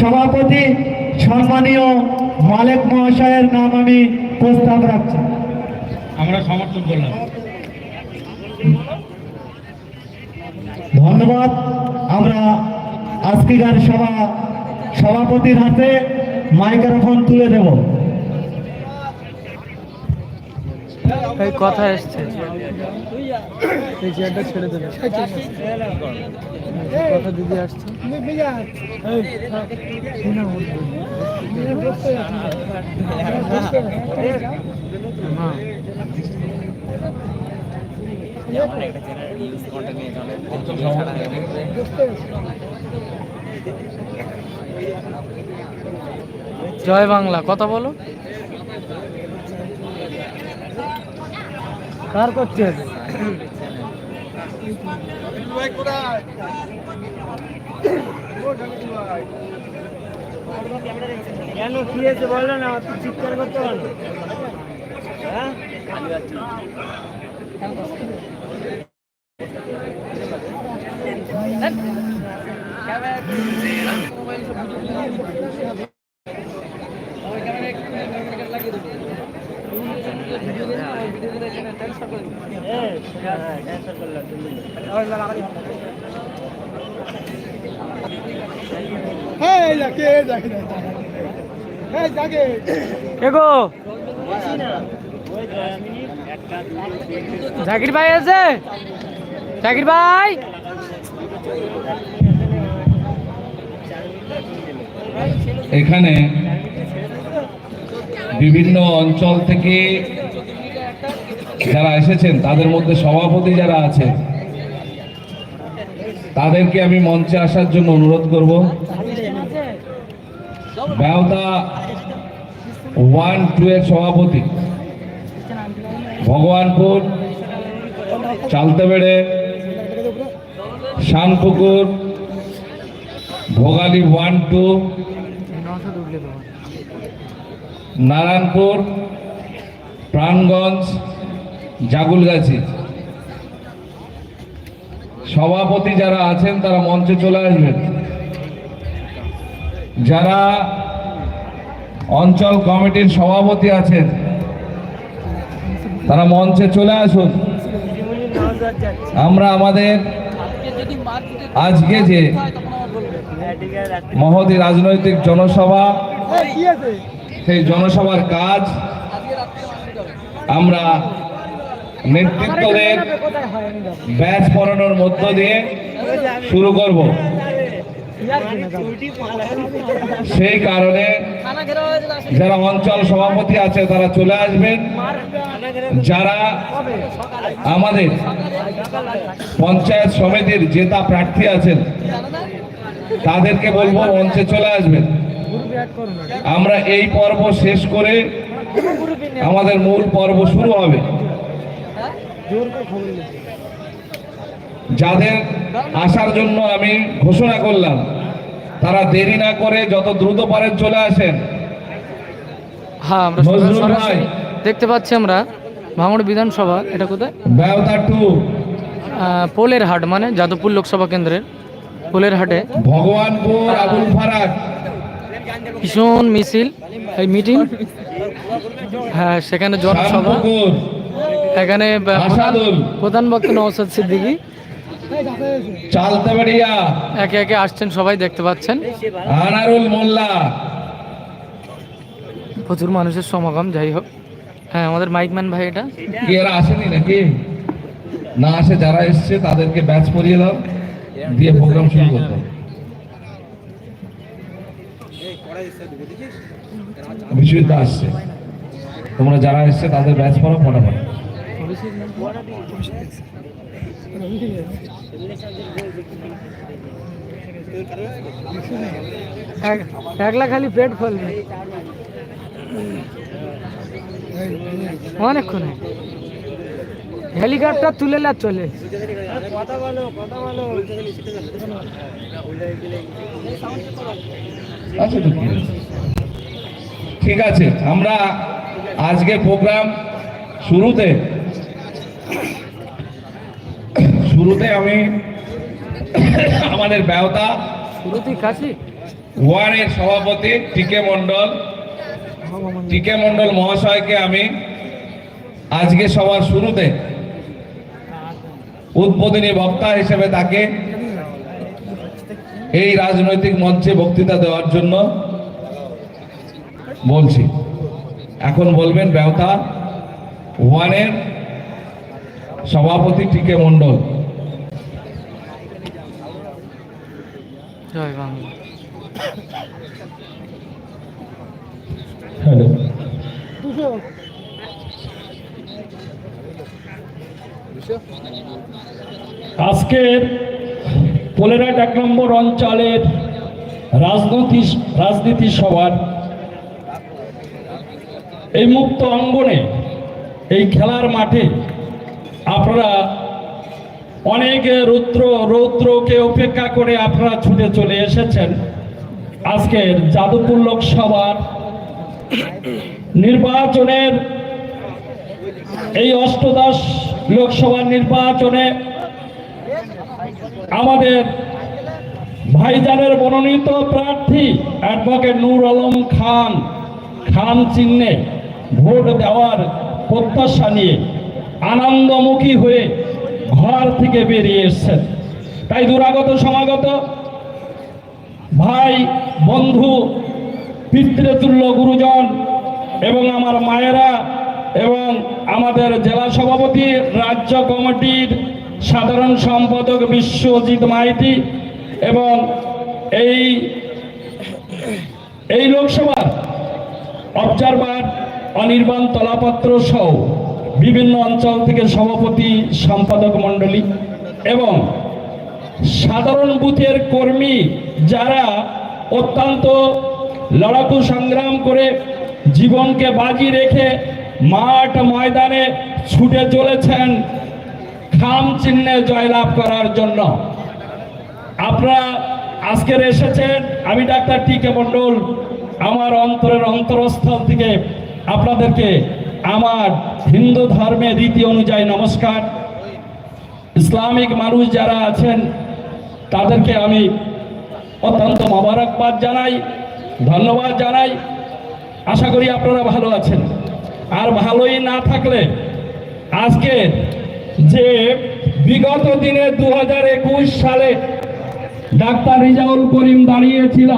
সভাপতি সম্মানীয় মালিক মহাশয়ের নাম আমি প্রস্তাব রাখছি। আমরা সমর্থন করলাম। ধন্যবাদ। আমরা আজকেকার সভা সভাপতির হাতে মাইক্রোফোন তুলে দেব। এই কথা এসছে। এই চেয়ারটা ছেড়ে দেবে। কথা দিদি আসছে। জয় বাংলা কথা বলো। কার করছে? কেন কি হয়েছে বলো না তুই চিৎকার করতে হ্যাঁ? কে জাকির ভাই আছে? জাকির ভাই? এখানে বিভিন্ন অঞ্চল থেকে যারা এসেছেন, তাদের মধ্যে সভাপতি যারা আছে, তাদেরকে আমি মঞ্চে আসার জন্য অনুরোধ করব। ব্যবতা ওয়ান টু এর সভাপতি, ভগবানপুর, চালতেবেড়ে শানপুকুর ভোগালী ওয়ান টু, নারায়ণপুর, প্রাণগঞ্জ জাগুলগাছি সভাপতি যারা আছেন, তারা মঞ্চে চলে আসবেন। যারা অঞ্চল কমিটির সভাপতি আছেন, তারা মঞ্চে চলে আসুন। আমরা আমাদের আজকে যে মহতি রাজনৈতিক জনসভা, সেই জনসভার কাজ আমরা নেতৃত্বদের ব্যাচ পড়ানোর মধ্য দিয়ে শুরু করব। সেই কারণে যারা অঞ্চল সভাপতি আছে, তারা চলে আসবেন। যারা আমাদের পঞ্চায়েত সমিতির জেতা প্রার্থী আছেন, তাদেরকে বলব মঞ্চে চলে আসবেন। আমরা এই পর্ব শেষ করে আমাদের মূল পর্ব শুরু হবে। যাদের আসার জন্য আমি ঘোষণা করলাম তারা দেরি না করে যত দ্রুত পারেন চলে আসেন। হ্যাঁ আমরা। দেখতে পাচ্ছি আমরা ভাঙড় বিধানসভা এটা কোথায়? পোলের হাট মানে যাদবপুর লোকসভা কেন্দ্রের পোলের হাটে। ভগবানপুর আবুল ফারাক। ভীষণ মিছিল এই মিটিং। হ্যাঁ সেখানে জনসভা। এখানে প্রধান- বক্তা নওসাদ সিদ্দিকি। চালতেবাড়িয়া। একে একে আসছেন সবাই দেখতে পাচ্ছেন। আনারুল মোল্লা। প্রচুর মানুষের সমাগম যাই হোক। হ্যাঁ আমাদের মাইকম্যান ভাই এটা। কি এরা আসেনি নাকি? না আসে যারা এসছে তাদেরকে ব্যাচ পরিয়ে দাও দিয়ে প্রোগ্রাম শুরু করতে। বিশ্বজিৎ আসছে। তোমরা যারা এসছে তাদের ব্যাচ পড়ো ফটাফট। একলা খালি পেট ফলবে অনেকক্ষণ। হেলিকপ্টার তুলে লা চলে? ঠিক আছে, আমরা আজকে প্রোগ্রাম শুরুতে শুরুতে আমি আমাদের ব্যবতা ওয়ানের সভাপতি টিকে মণ্ডল। টিকে মণ্ডল মহাশয়কে আমি আজকে সবার শুরুতে উদ্বোধনী বক্তা হিসেবে তাকে এই রাজনৈতিক মঞ্চে বক্তৃতা দেওয়ার জন্য বলছি। এখন বলবেন ব্যবতা ওয়ানের সভাপতি টিকে মণ্ডল। জয় বাংলা। হ্যালো। আজকের পোলেরাট এক নম্বর অঞ্চলের রাজনীতি রাজনীতি সভার এই মুক্ত অঙ্গনে, এই খেলার মাঠে আপনারা অনেক রৌদ্র, রৌদ্রকে উপেক্ষা করে আপনারা ছুটে চলে এসেছেন। আজকের যাদবপুর লোকসভার নির্বাচনের এই অষ্টদশ লোকসভা নির্বাচনে আমাদের ভাইজানের মনোনীত প্রার্থী অ্যাডভোকেট নূর আলম খান খান চিহ্নে ভোট দেওয়ার প্রত্যাশা নিয়ে আনন্দমুখী হয়ে ঘর থেকে বেরিয়ে এসছেন। তাই দুরাগত, সমাগত। ভাই, বন্ধু, পিতৃতুল্য গুরুজন এবং আমার মায়েরা এবং আমাদের জেলা সভাপতি, রাজ্য কমিটির সাধারণ সম্পাদক বিশ্বজিৎ মাইতি এবং এই এই লোকসভার অবজারভার অনির্বাণ তলাপত্র সহ বিভিন্ন অঞ্চল থেকে সভাপতি, সম্পাদক মণ্ডলী এবং সাধারণ বুথের কর্মী যারা অত্যন্ত লড়াকু সংগ্রাম করে জীবনকে বাজি রেখে মাঠ ময়দানে ছুটে চলেছেন, খাম চিহ্নে জয়লাভ করার জন্য। আপনারা আজকের এসেছেন, আমি ডাক্তার টি কে মণ্ডল, আমার অন্তরের অন্তরস্থল থেকে আপনাদেরকে আমার হিন্দু ধর্মের রীতি অনুযায়ী নমস্কার। ইসলামিক মানুষ যারা আছেন, তাদেরকে আমি অত্যন্ত মোবারকবাদ জানাই, ধন্যবাদ জানাই। আশা করি আপনারা ভালো আছেন। আর ভালোই না থাকলে আজকে যে বিগত দিনে দু হাজার একুশ সালে ডাক্তার রিজাউল করিম দাঁড়িয়েছিল